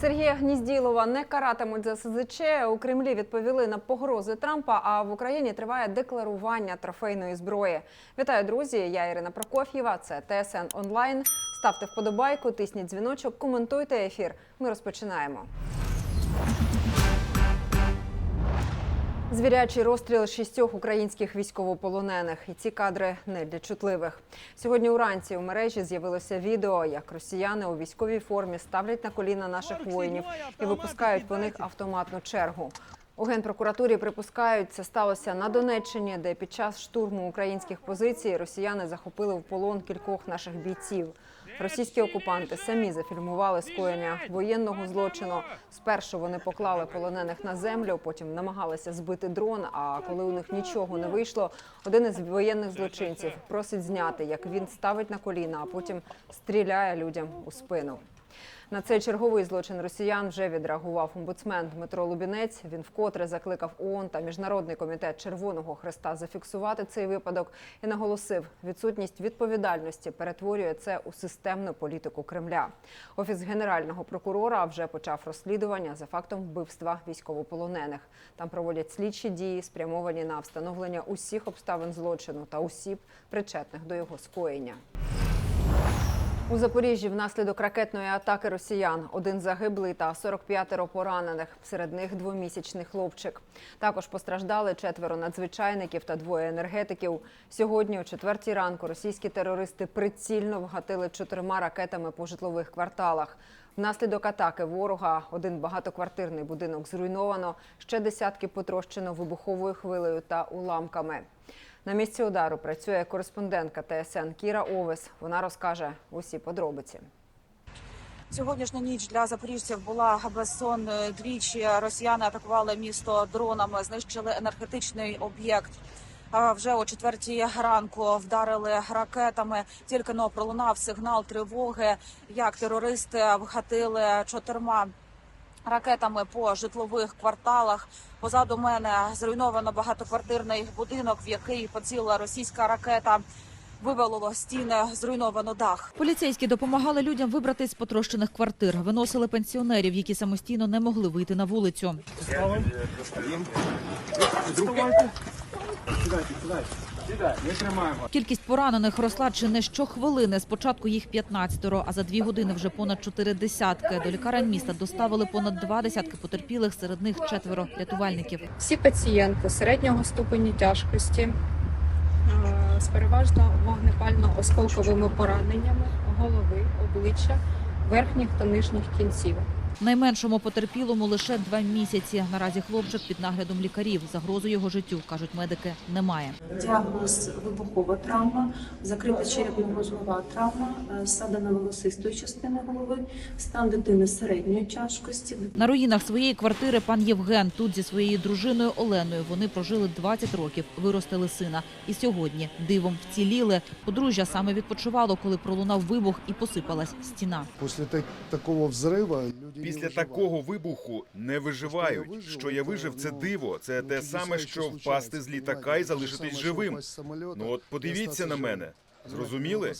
Сергія Гнізділова не каратимуть за СЗЧ. У Кремлі відповіли на погрози Трампа. А в Україні триває декларування трофейної зброї. Вітаю, друзі! Я Ірина Прокоф'єва. Це ТСН онлайн. Ставте вподобайку, тисніть дзвіночок, коментуйте ефір. Ми розпочинаємо. Звірячий розстріл шістьох українських військовополонених, і ці кадри не для чутливих. Сьогодні уранці у мережі з'явилося відео, як росіяни у військовій формі ставлять на коліна наших воїнів і випускають по них автоматну чергу. У генпрокуратурі припускають, це сталося на Донеччині, де під час штурму українських позицій росіяни захопили в полон кількох наших бійців. Російські окупанти самі зафільмували скоєння воєнного злочину. Спершу вони поклали полонених на землю, потім намагалися збити дрон. А коли у них нічого не вийшло, один із воєнних злочинців просить зняти, як він ставить на коліна, а потім стріляє людям у спину. На цей черговий злочин росіян вже відреагував омбудсмен Дмитро Лубінець. Він вкотре закликав ООН та міжнародний комітет Червоного Хреста зафіксувати цей випадок і наголосив, відсутність відповідальності перетворює це у системну політику Кремля. Офіс генерального прокурора вже почав розслідування за фактом вбивства військовополонених. Там проводять слідчі дії, спрямовані на встановлення усіх обставин злочину та осіб, причетних до його скоєння. У Запоріжжі внаслідок ракетної атаки росіян один загиблий та 45 поранених. Серед них двомісячний хлопчик. Також постраждали четверо надзвичайників та двоє енергетиків. Сьогодні, о четвертій ранку, російські терористи прицільно вгатили чотирма ракетами по житлових кварталах. Внаслідок атаки ворога один багатоквартирний будинок зруйновано, ще десятки потрощено вибуховою хвилею та уламками. На місці удару працює кореспондентка ТСН Кіра Овес. Вона розкаже усі подробиці. Сьогоднішня ніч для запоріжців була безсон. Двічі росіяни атакували місто дронами, знищили енергетичний об'єкт. Вже о четвертій ранку вдарили ракетами. Тільки но пролунав сигнал тривоги, як терористи вгатили чотирма ракетами по житлових кварталах. Позаду мене зруйновано багатоквартирний будинок, в який поцілила російська ракета. Вивалило стіни, зруйновано дах. Поліцейські допомагали людям вибратись з потрощених квартир, виносили пенсіонерів, які самостійно не могли вийти на вулицю. Кількість поранених росла чи не щохвилини. Спочатку їх 15, а за дві години вже понад чотири десятки. До лікарень міста доставили понад два десятки потерпілих, серед них четверо рятувальників. Всі пацієнти середнього ступені тяжкості е, з переважно вогнепально-осколковими пораненнями голови, обличчя, верхніх та нижніх кінцівок. Найменшому потерпілому лише два місяці. Наразі хлопчик під наглядом лікарів. Загрозу його життю, кажуть медики, немає. Діагноз вибухова травма, закрита черепно-мозгова травма, е, ссадина волосистої частини голови, стан дитини середньої тяжкості. На руїнах своєї квартири пан Євген тут зі своєю дружиною Оленою. Вони прожили 20 років, виростили сина. І сьогодні дивом вціліли. Подружжя саме відпочивало, коли пролунав вибух і посипалась стіна. После так- такого взрыва люди Після такого вибуху не виживають. Що я вижив, це диво. Це те саме, що впасти з літака і залишитись живим. Ну от подивіться на мене. Зрозуміли?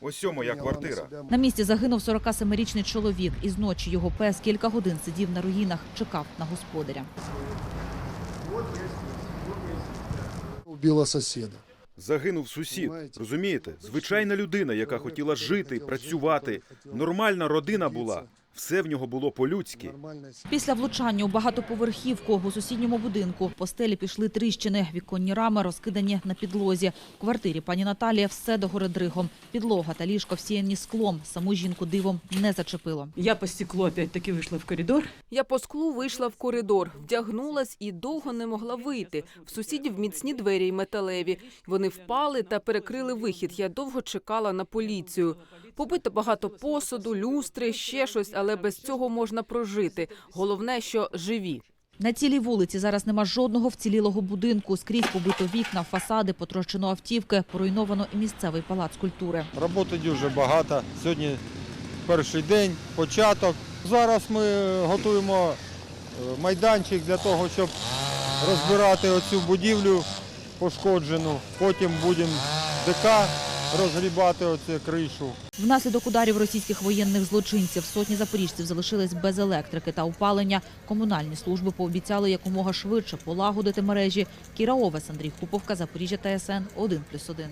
Ось цьому моя квартира. На місці загинув 47-річний чоловік. Із ночі його пес кілька годин сидів на руїнах, чекав на господаря. Убила соседа. Загинув сусід. Розумієте? Звичайна людина, яка хотіла жити, працювати. Нормальна родина була. Все в нього було по-людськи. Після влучання у багатоповерхівку у сусідньому будинку по стелі пішли тріщини, віконні рами розкидані на підлозі. В квартирі пані Наталія все догори дригом. Підлога та ліжко всіяні склом. Саму жінку дивом не зачепило. Я по стеклу опять-таки вышла в коридор. Я по склу вийшла в коридор, вдягнулась і довго не могла вийти. В сусідів міцні двері й металеві. Вони впали та перекрили вихід. Я довго чекала на поліцію. Побито багато посуду, люстри, ще щось, але без цього можна прожити. Головне, що живі. На цілій вулиці зараз нема жодного вцілілого будинку. Скрізь побито вікна, фасади, потрощено автівки, поруйновано і місцевий палац культури. Роботи дуже багато. Сьогодні перший день, початок. Зараз ми готуємо е, майданчик для того, щоб розбирати оцю будівлю пошкоджену. Потім будемо ДК розгрібати оцю кришу. Внаслідок ударів російських воєнних злочинців сотні запоріжців залишились без електрики та опалення. Комунальні служби пообіцяли якомога швидше полагодити мережі. Кіра Овес, Андрій Куповка, Запоріжжя ТСН 1+,1.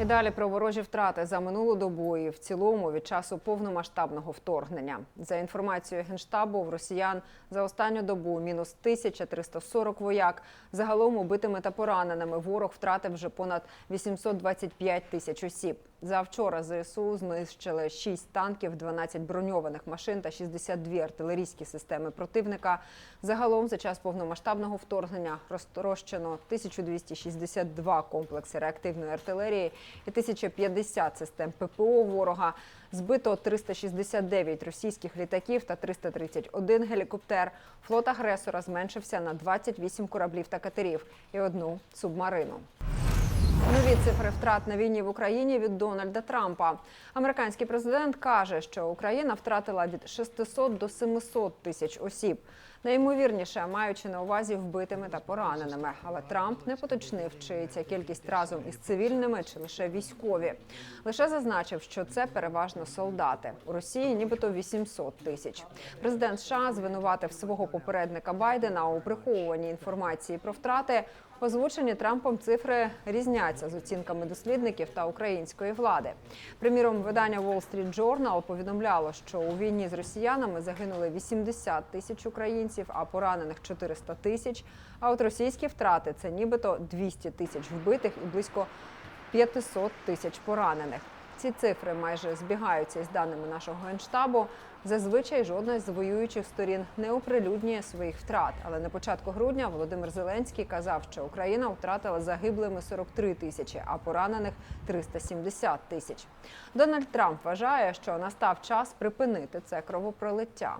І далі про ворожі втрати за минулу добу і в цілому від часу повномасштабного вторгнення. За інформацією генштабу, в росіян за останню добу мінус 1340 вояк. Загалом убитими та пораненими ворог втратив вже понад 825 тисяч осіб. За вчора ЗСУ знищили 6 танків, 12 броньованих машин та 62 артилерійські системи противника. Загалом за час повномасштабного вторгнення розтрощено 1262 комплекси реактивної артилерії і 1050 систем ППО ворога. Збито 369 російських літаків та 331 гелікоптер. Флот агресора зменшився на 28 кораблів та катерів і одну субмарину. Нові цифри втрат на війні в Україні від Дональда Трампа. Американський президент каже, що Україна втратила від 600 до 700 тисяч осіб. Найімовірніше, маючи на увазі вбитими та пораненими. Але Трамп не поточнив, чи ця кількість разом із цивільними, чи лише військові. Лише зазначив, що це переважно солдати. У Росії нібито 800 тисяч. Президент США звинуватив свого попередника Байдена у приховуванні інформації про втрати. Озвучені Трампом цифри різняться з оцінками дослідників та української влади. Приміром, видання Wall Street Journal повідомляло, що у війні з росіянами загинули 80 тисяч українців, а поранених 400 тисяч. А от російські втрати це нібито 200 тисяч вбитих і близько 500 тисяч поранених. Ці цифри майже збігаються із даними нашого генштабу. Зазвичай жодна з воюючих сторін не оприлюднює своїх втрат. Але на початку грудня Володимир Зеленський казав, що Україна втратила загиблими 43 тисячі, а поранених 370 тисяч. Дональд Трамп вважає, що настав час припинити це кровопролиття.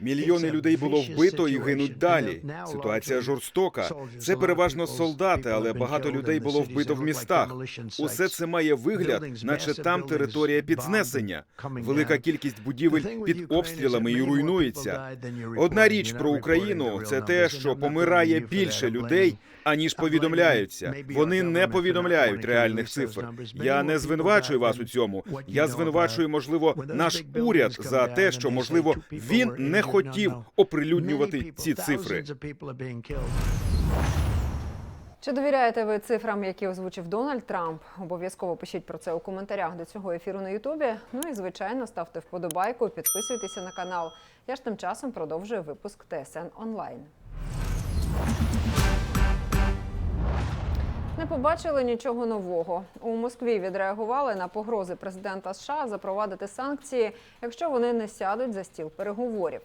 Мільйони людей було вбито і гинуть далі. Ситуація жорстока. Це переважно солдати, але багато людей було вбито в містах. Усе це має вигляд, наче там територія під знесення. Велика кількість будівель під обстрілами і руйнується. Одна річ про Україну це те, що помирає більше людей, аніж повідомляються. Вони не повідомляють реальних цифр. Я не звинувачую вас у цьому. Я звинувачую, можливо, наш уряд за те, що можливо він не хотів оприлюднювати ці цифри. Чи довіряєте ви цифрам, які озвучив Дональд Трамп? Обов'язково пишіть про це у коментарях до цього ефіру на Ютубі. Ну і звичайно, ставте вподобайку, підписуйтеся на канал. Я ж тим часом продовжую випуск ТСН онлайн. Не побачили нічого нового. У Москві відреагували на погрози президента США запровадити санкції, якщо вони не сядуть за стіл переговорів.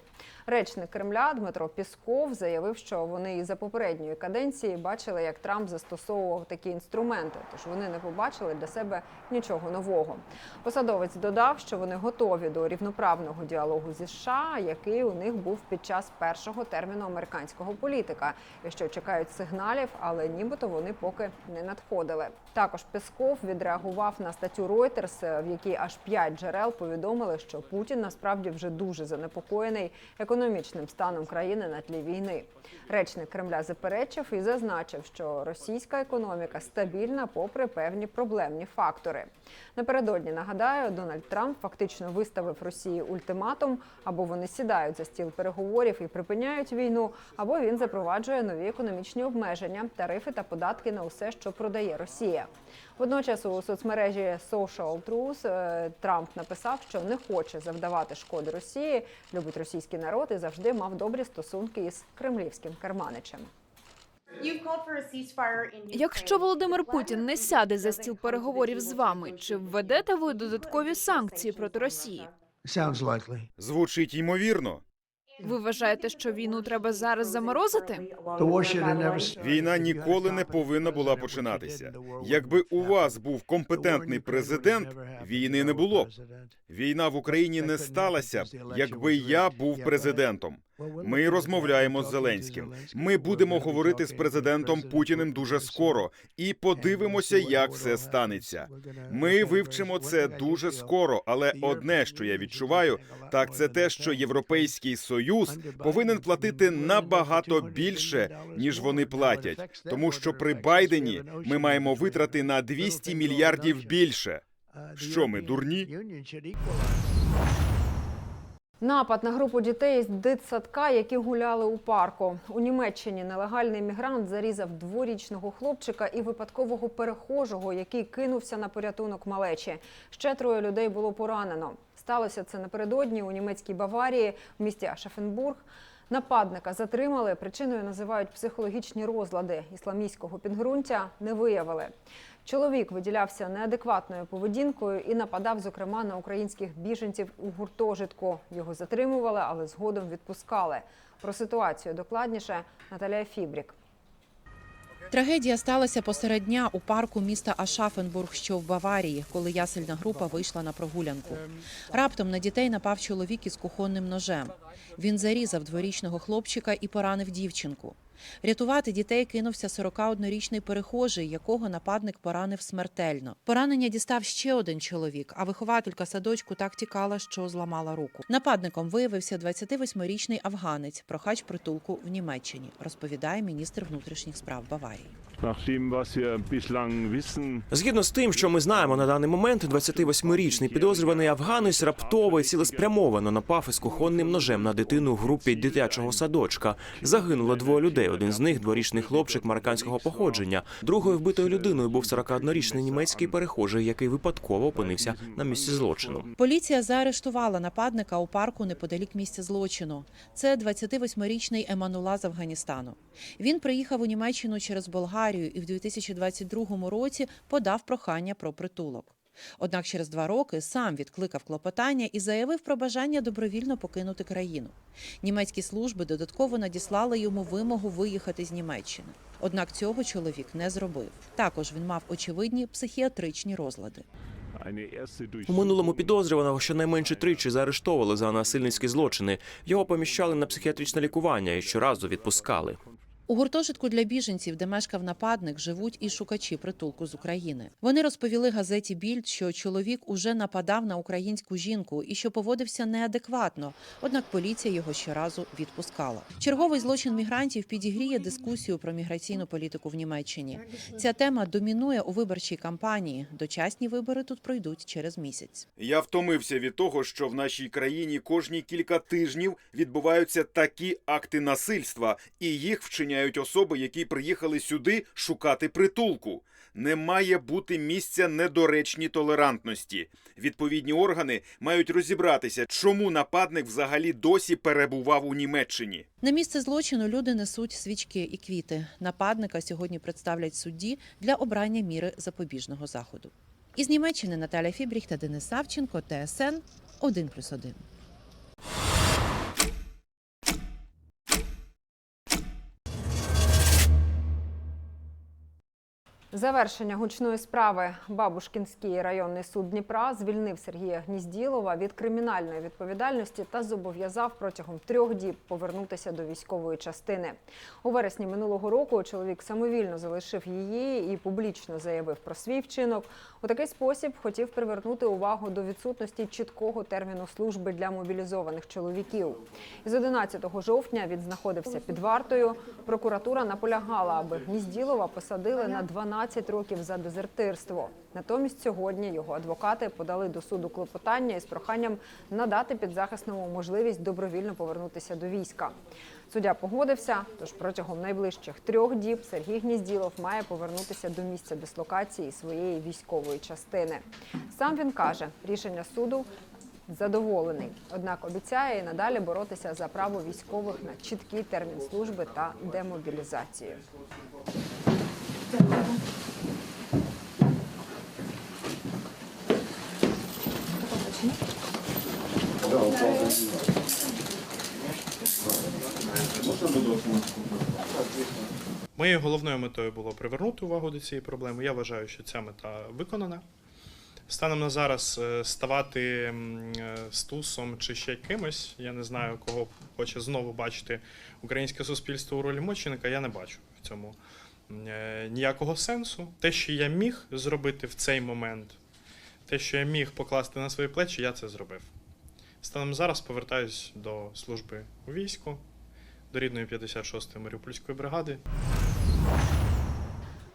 Речник Кремля Дмитро Пісков заявив, що вони і за попередньої каденції бачили, як Трамп застосовував такі інструменти, тож вони не побачили для себе нічого нового. Посадовець додав, що вони готові до рівноправного діалогу зі США, який у них був під час першого терміну американського політика, і що чекають сигналів, але нібито вони поки не надходили. Також Песков відреагував на статтю Reuters, в якій аж п'ять джерел повідомили, що Путін насправді вже дуже занепокоєний економічним станом країни на тлі війни. Речник Кремля заперечив і зазначив, що російська економіка стабільна, попри певні проблемні фактори. Напередодні нагадаю, Дональд Трамп фактично виставив Росії ультиматум: або вони сідають за стіл переговорів і припиняють війну, або він запроваджує нові економічні обмеження, тарифи та податки на усе, що продає Росія. Водночас у соцмережі Social Truth е, Трамп написав, що не хоче завдавати шкоди Росії, любить російський народ і завжди мав добрі стосунки із кремлівським керманичем. Якщо Володимир Путін не сяде за стіл переговорів з вами, чи введете ви додаткові санкції проти Росії? Звучить ймовірно. Ви вважаєте, що війну треба зараз заморозити? Війна ніколи не повинна була починатися. Якби у вас був компетентний президент, війни не було б. Війна в Україні не сталася якби я був президентом. Ми розмовляємо з Зеленським. Ми будемо говорити з президентом Путіним дуже скоро і подивимося, як все станеться. Ми вивчимо це дуже скоро. Але одне, що я відчуваю, так це те, що Європейський Союз повинен платити набагато більше, ніж вони платять. Тому що при Байдені ми маємо витрати на 200 мільярдів більше. Що ми дурні? Напад на групу дітей з дитсадка, які гуляли у парку. У Німеччині нелегальний мігрант зарізав дворічного хлопчика і випадкового перехожого, який кинувся на порятунок малечі. Ще троє людей було поранено. Сталося це напередодні у німецькій Баварії в місті Ашафенбург. Нападника затримали. Причиною називають психологічні розлади. Ісламістського підґрунтя не виявили. Чоловік виділявся неадекватною поведінкою і нападав, зокрема, на українських біженців у гуртожитку. Його затримували, але згодом відпускали. Про ситуацію докладніше Наталія Фібрік. Трагедія сталася посеред дня у парку міста Ашафенбург, що в Баварії, коли ясельна група вийшла на прогулянку. Раптом на дітей напав чоловік із кухонним ножем. Він зарізав дворічного хлопчика і поранив дівчинку. Рятувати дітей кинувся 41-річний перехожий, якого нападник поранив смертельно. Поранення дістав ще один чоловік, а вихователька садочку так тікала, що зламала руку. Нападником виявився 28-річний афганець, прохач притулку в Німеччині, розповідає міністр внутрішніх справ Баварії. Згідно з тим, що ми знаємо на даний момент, 28-річний підозрюваний афганець раптово і цілеспрямовано напав із кухонним ножем на дитину в групі дитячого садочка. Загинуло двоє людей. Один з них дворічний хлопчик марокканського походження. Другою вбитою людиною був 41-річний німецький перехожий, який випадково опинився на місці злочину. Поліція заарештувала нападника у парку неподалік місця злочину. Це 28-річний Еманула з Афганістану. Він приїхав у Німеччину через Болгарію і в 2022 році подав прохання про притулок. Однак через два роки сам відкликав клопотання і заявив про бажання добровільно покинути країну. Німецькі служби додатково надіслали йому вимогу виїхати з Німеччини. Однак цього чоловік не зробив. Також він мав очевидні психіатричні розлади. У минулому підозрюваного щонайменше тричі заарештовували за насильницькі злочини. Його поміщали на психіатричне лікування і щоразу відпускали. У гуртожитку для біженців, де мешкав нападник, живуть і шукачі притулку з України. Вони розповіли газеті Більд, що чоловік уже нападав на українську жінку і що поводився неадекватно. Однак поліція його щоразу відпускала. Черговий злочин мігрантів підігріє дискусію про міграційну політику в Німеччині. Ця тема домінує у виборчій кампанії. Дочасні вибори тут пройдуть через місяць. Я втомився від того, що в нашій країні кожні кілька тижнів відбуваються такі акти насильства, і їх вчиняють особи, які приїхали сюди шукати притулку. Не має бути місця недоречній толерантності. Відповідні органи мають розібратися, чому нападник взагалі досі перебував у Німеччині. На місце злочину люди несуть свічки і квіти. Нападника сьогодні представлять судді для обрання міри запобіжного заходу. Із Німеччини Наталя Фібріх та Денис Савченко, ТСН 1+,1. Завершення гучної справи Бабушкінський районний суд Дніпра звільнив Сергія Гнізділова від кримінальної відповідальності та зобов'язав протягом трьох діб повернутися до військової частини. У вересні минулого року чоловік самовільно залишив її і публічно заявив про свій вчинок. У такий спосіб хотів привернути увагу до відсутності чіткого терміну служби для мобілізованих чоловіків. Із 11 жовтня він знаходився під вартою. Прокуратура наполягала, аби Гнізділова посадили на 12 років за дезертирство. Натомість сьогодні його адвокати подали до суду клопотання із проханням надати підзахисному можливість добровільно повернутися до війська. Суддя погодився, тож протягом найближчих трьох діб Сергій Гнізділов має повернутися до місця дислокації своєї військової частини. Сам він каже, рішення суду задоволений. Однак обіцяє і надалі боротися за право військових на чіткий термін служби та демобілізацію. Моєю головною метою було привернути увагу до цієї проблеми. Я вважаю, що ця мета виконана. Станом на зараз е, ставати е, стусом чи ще кимось, я не знаю, кого хоче знову бачити українське суспільство у ролі мученика, я не бачу в цьому е, ніякого сенсу. Те, що я міг зробити в цей момент, те, що я міг покласти на свої плечі, я це зробив. Станом зараз повертаюсь до служби у війську, до рідної 56-ї Маріупольської бригади.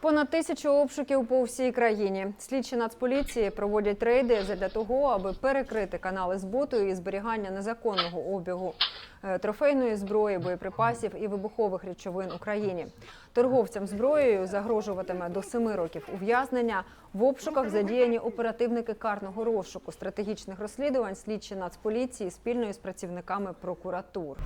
Понад тисячу обшуків по всій країні. Слідчі Нацполіції проводять рейди для того, аби перекрити канали збуту і зберігання незаконного обігу е, трофейної зброї, боєприпасів і вибухових речовин Україні. Торговцям зброєю загрожуватиме до семи років ув'язнення. В обшуках задіяні оперативники карного розшуку, стратегічних розслідувань, слідчі Нацполіції спільно із працівниками прокуратур.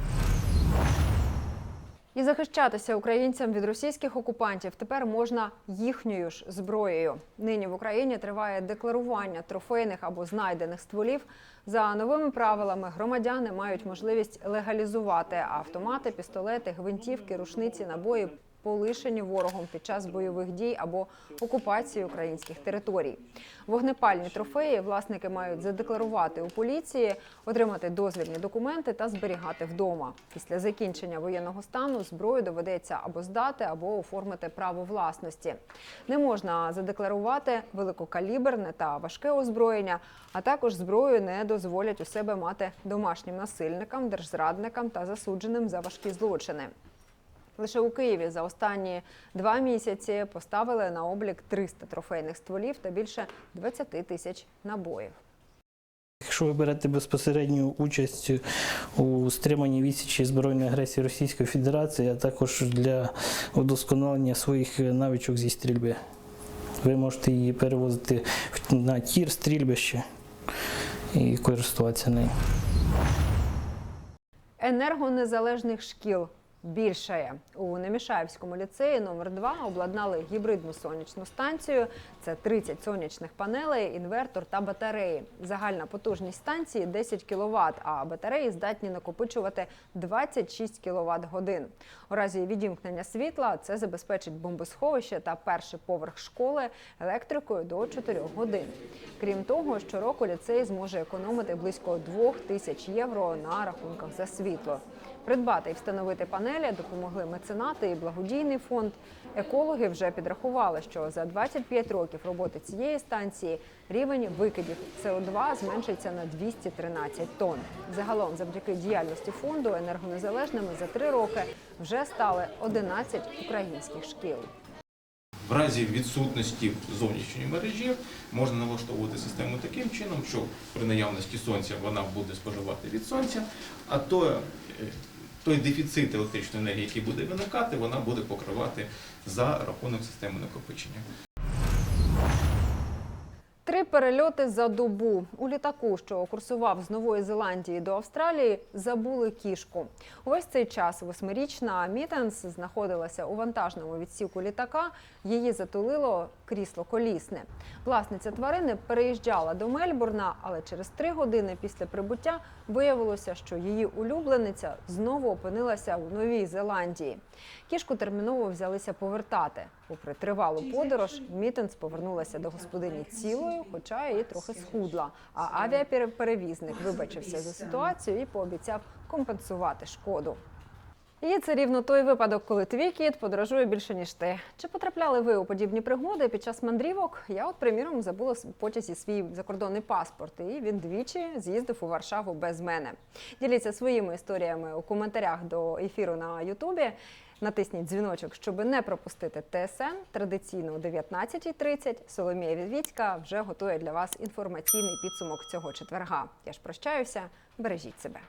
І захищатися українцям від російських окупантів тепер можна їхньою ж зброєю. Нині в Україні триває декларування трофейних або знайдених стволів. За новими правилами громадяни мають можливість легалізувати автомати, пістолети, гвинтівки, рушниці, набої, полишені ворогом під час бойових дій або окупації українських територій. Вогнепальні трофеї власники мають задекларувати у поліції, отримати дозвільні документи та зберігати вдома. Після закінчення воєнного стану зброю доведеться або здати, або оформити право власності. Не можна задекларувати великокаліберне та важке озброєння, а також зброю не дозволять у себе мати домашнім насильникам, держзрадникам та засудженим за важкі злочини. Лише у Києві за останні два місяці поставили на облік 300 трофейних стволів та більше 20 тисяч набоїв. Якщо ви берете безпосередню участь у стриманні відсічі збройної агресії Російської Федерації, а також для удосконалення своїх навичок зі стрільби, ви можете її перевозити на тір стрільбище і користуватися нею. Енергонезалежних шкіл більшає. У Немішаївському ліцеї номер 2 обладнали гібридну сонячну станцію. Це 30 сонячних панелей, інвертор та батареї. Загальна потужність станції 10 кВт, а батареї здатні накопичувати 26 кВт годин. У разі відімкнення світла це забезпечить бомбосховище та перший поверх школи електрикою до 4 годин. Крім того, щороку ліцей зможе економити близько 2 тисяч євро на рахунках за світло. Придбати і встановити панелі допомогли меценати і благодійний фонд. Екологи вже підрахували, що за 25 років роботи цієї станції рівень викидів СО2 зменшиться на 213 тонн. Загалом, завдяки діяльності фонду, енергонезалежними за три роки вже стали 11 українських шкіл. В разі відсутності зовнішньої мережі можна налаштовувати систему таким чином, що при наявності сонця вона буде споживати від сонця, а то, е, той дефіцит електричної енергії, який буде виникати, вона буде покривати за рахунок системи накопичення. Три перельоти за добу у літаку, що курсував з Нової Зеландії до Австралії, забули кішку. Увесь цей час восьмирічна Мітенс знаходилася у вантажному відсіку літака. Її затулило крісло колісне. Власниця тварини переїжджала до Мельбурна, але через три години після прибуття виявилося, що її улюблениця знову опинилася у Новій Зеландії. Кішку терміново взялися повертати. Попри тривалу подорож, Мітенс повернулася до господині цілою, хоча і трохи схудла. А авіаперевізник вибачився за ситуацію і пообіцяв компенсувати шкоду. І це рівно той випадок, коли твій кіт подорожує більше ніж ти. Чи потрапляли ви у подібні пригоди під час мандрівок? Я, от, приміром, забула в потязі свій закордонний паспорт, і він двічі з'їздив у Варшаву без мене. Діліться своїми історіями у коментарях до ефіру на Ютубі. Натисніть дзвіночок, щоб не пропустити ТСН. Традиційно о 19.30 Соломія Відвідька вже готує для вас інформаційний підсумок цього четверга. Я ж прощаюся, бережіть себе.